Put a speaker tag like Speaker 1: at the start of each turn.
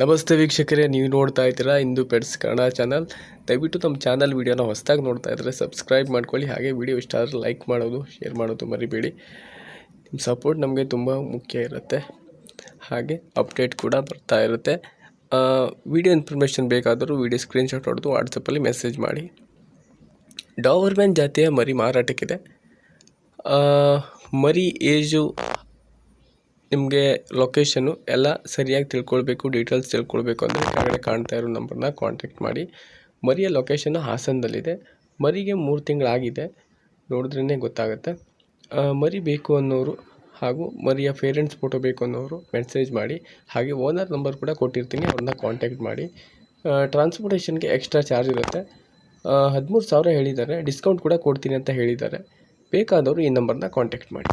Speaker 1: ನಮಸ್ತೆ ವೀಕ್ಷಕರೇ, ನೀವು ನೋಡ್ತಾ ಇದ್ದೀರಾ ಇಂದು ಪೆಟ್ಸ್ ಕನ್ನಡ ಚಾನಲ್ ದಯವಿಟ್ಟು ನಮ್ಮ ಚಾನಲ್ ವೀಡಿಯೋನ ಹೊಸದಾಗಿ ನೋಡ್ತಾ ಇದ್ದರೆ ಸಬ್ಸ್ಕ್ರೈಬ್ ಮಾಡ್ಕೊಳ್ಳಿ. ಹಾಗೆ ವಿಡಿಯೋ ಇಷ್ಟ ಆದರೆ ಲೈಕ್ ಮಾಡೋದು ಶೇರ್ ಮಾಡೋದು ಮರಿಬೇಡಿ. ನಿಮ್ಮ ಸಪೋರ್ಟ್ ನಮಗೆ ತುಂಬ ಮುಖ್ಯ ಇರುತ್ತೆ. ಹಾಗೆ ಅಪ್ಡೇಟ್ ಕೂಡ ಬರ್ತಾ ಇರುತ್ತೆ. ವಿಡಿಯೋ ಇನ್ಫಾರ್ಮೇಷನ್ ಬೇಕಾದರೂ ವಿಡಿಯೋ ಸ್ಕ್ರೀನ್ಶಾಟ್ ಹೊಡೆದು ವಾಟ್ಸಪ್ಪಲ್ಲಿ ಮೆಸೇಜ್ ಮಾಡಿ. ಡಾವರ್ಮ್ಯಾನ್ ಜಾತಿಯ ಮರಿ ಮಾರಾಟಕ್ಕಿದೆ. ಮರಿ ಏಜು ನಿಮಗೆ ಲೊಕೇಶನ್ನು ಎಲ್ಲ ಸರಿಯಾಗಿ ತಿಳ್ಕೊಳ್ಬೇಕು ಡೀಟೇಲ್ಸ್ ತಿಳ್ಕೊಳ್ಬೇಕು ಅಂದರೆ ಕೆಳಗಡೆ ಕಾಣ್ತಾ ಇರೋ ನಂಬರ್ನ ಕಾಂಟ್ಯಾಕ್ಟ್ ಮಾಡಿ. ಮರಿಯ ಲೊಕೇಶನ್ನು ಹಾಸನದಲ್ಲಿದೆ. ಮರಿಗೆ ಮೂರು ತಿಂಗಳಾಗಿದೆ. ನೋಡಿದ್ರೇ ಗೊತ್ತಾಗುತ್ತೆ. ಮರಿ ಬೇಕು ಅನ್ನೋರು ಹಾಗೂ ಮರಿಯ ಪೇರೆಂಟ್ಸ್ ಫೋಟೋ ಬೇಕು ಅನ್ನೋರು ಮೆಸೇಜ್ ಮಾಡಿ. ಹಾಗೆ ಓನರ್ ನಂಬರ್ ಕೂಡ ಕೊಟ್ಟಿರ್ತೀನಿ, ಅವ್ರನ್ನ ಕಾಂಟ್ಯಾಕ್ಟ್ ಮಾಡಿ. ಟ್ರಾನ್ಸ್ಪೋರ್ಟೇಷನ್ಗೆ ಎಕ್ಸ್ಟ್ರಾ ಚಾರ್ಜ್ ಇರುತ್ತೆ. ಹದಿಮೂರು ಸಾವಿರ ಹೇಳಿದ್ದಾರೆ. ಡಿಸ್ಕೌಂಟ್ ಕೂಡ ಕೊಡ್ತೀನಿ ಅಂತ ಹೇಳಿದ್ದಾರೆ. ಬೇಕಾದವರು ಈ ನಂಬರ್ನ ಕಾಂಟ್ಯಾಕ್ಟ್ ಮಾಡಿ.